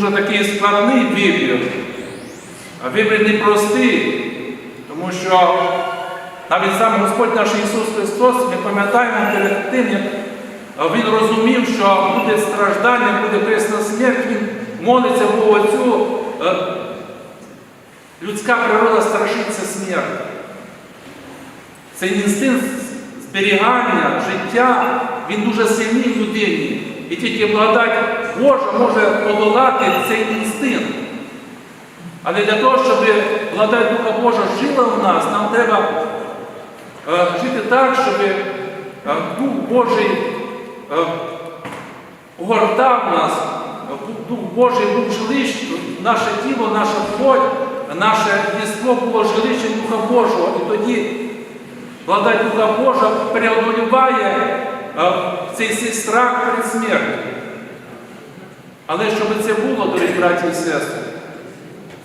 дуже такий складний вибір. А вибір непростий, тому що навіть сам Господь наш Ісус Христос, ми пам'ятаємо перед тим, як Він розумів, що буде страждання, буде пресна смерть, Він молиться Богу Отцю. е, Людська природа страшиться смерті. Цей інстинкт зберігання життя, він дуже сильний в людині. І тільки благодать Божа може подолати цей інстинкт. Але для того, щоб благодать Духа Божа жила в нас, нам треба е, жити так, щоб е, Дух Божий е, огортав нас, Дух Божий був жилищ, наше тіло, наша плоть, наше єство було жилищем Духа Божого. І тоді благодать Духа Божа преодоліває е, цей, цей страх перед смертю. Але щоб це було, дорогі браті і сестри,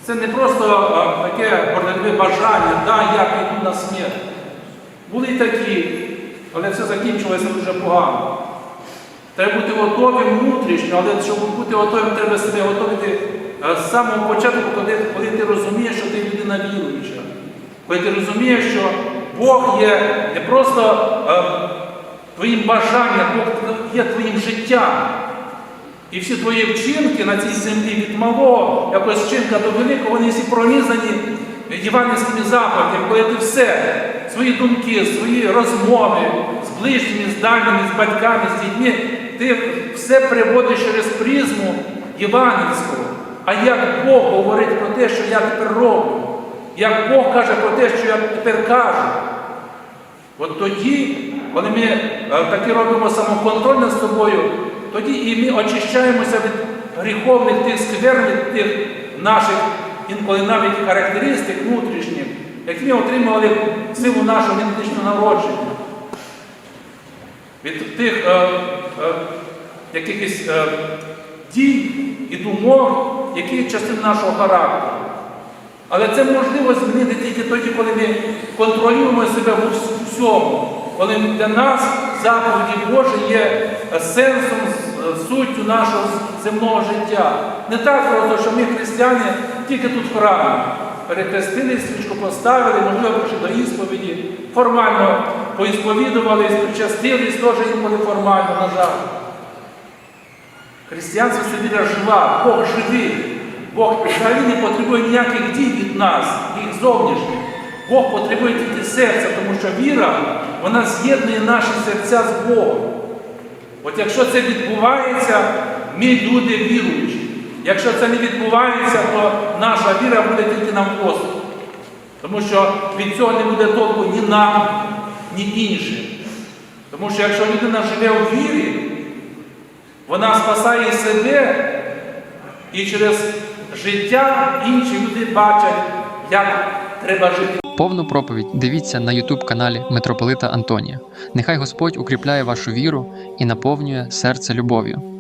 це не просто е, таке боротьбе бажання, да, я піду на смерть. Були й такі, але все закінчилося дуже погано. Треба бути готовим внутрішньо, але щоб бути готовим, треба себе готувати е, з самого початку, коли, коли ти розумієш, що ти людина віруюча. Коли ти розумієш, що Бог є не просто е, твоїм бажанням, Бог є твоїм життям. І всі твої вчинки на цій землі від малого якогось вчинка до великого, вони всі пронизані євангельськими заповідями, коли ти все, свої думки, свої розмови з ближніми, з дальніми, з батьками, з дітьми, ти все приводиш через призму євангельського. А як Бог говорить про те, що я тепер роблю, як Бог каже про те, що я тепер кажу. От тоді, коли ми е, таки робимо самоконтроль над собою, тоді і ми очищаємося від гріховних тих скверних тих наших інколи навіть характеристик внутрішніх, які ми отримали в силу нашого генетичного народження. Від тих е, е, якихось е, дій і думок, які є частина нашого характеру. Але це можливо змінити тільки тоді, коли ми контролюємо себе в всьому, коли для нас заповіді Божі є сенсом, суттю нашого земного життя. Не так просто, що ми, християни, тільки тут в храмі. Перехрестили, свічку поставили, можливо, прийшли до ісповіді, формально поісповідувались, причастились, теж інколи формально, на жаль. Християнство віра жива, Бог живий. Бог взагалі не потребує ніяких дій від нас, їх зовнішніх. Бог потребує тільки серця, тому що віра, вона з'єднує наші серця з Богом. От якщо це відбувається, ми люди віруючі. Якщо це не відбувається, то наша віра буде тільки нам послуг. Тому що від цього не буде толку ні нам, ні іншим. Тому що якщо людина живе у вірі, вона спасає себе і через життя інші люди бачать, як треба жити. Повну проповідь дивіться на Ютуб каналі Митрополита Антонія. Нехай Господь укріпляє вашу віру і наповнює серце любов'ю.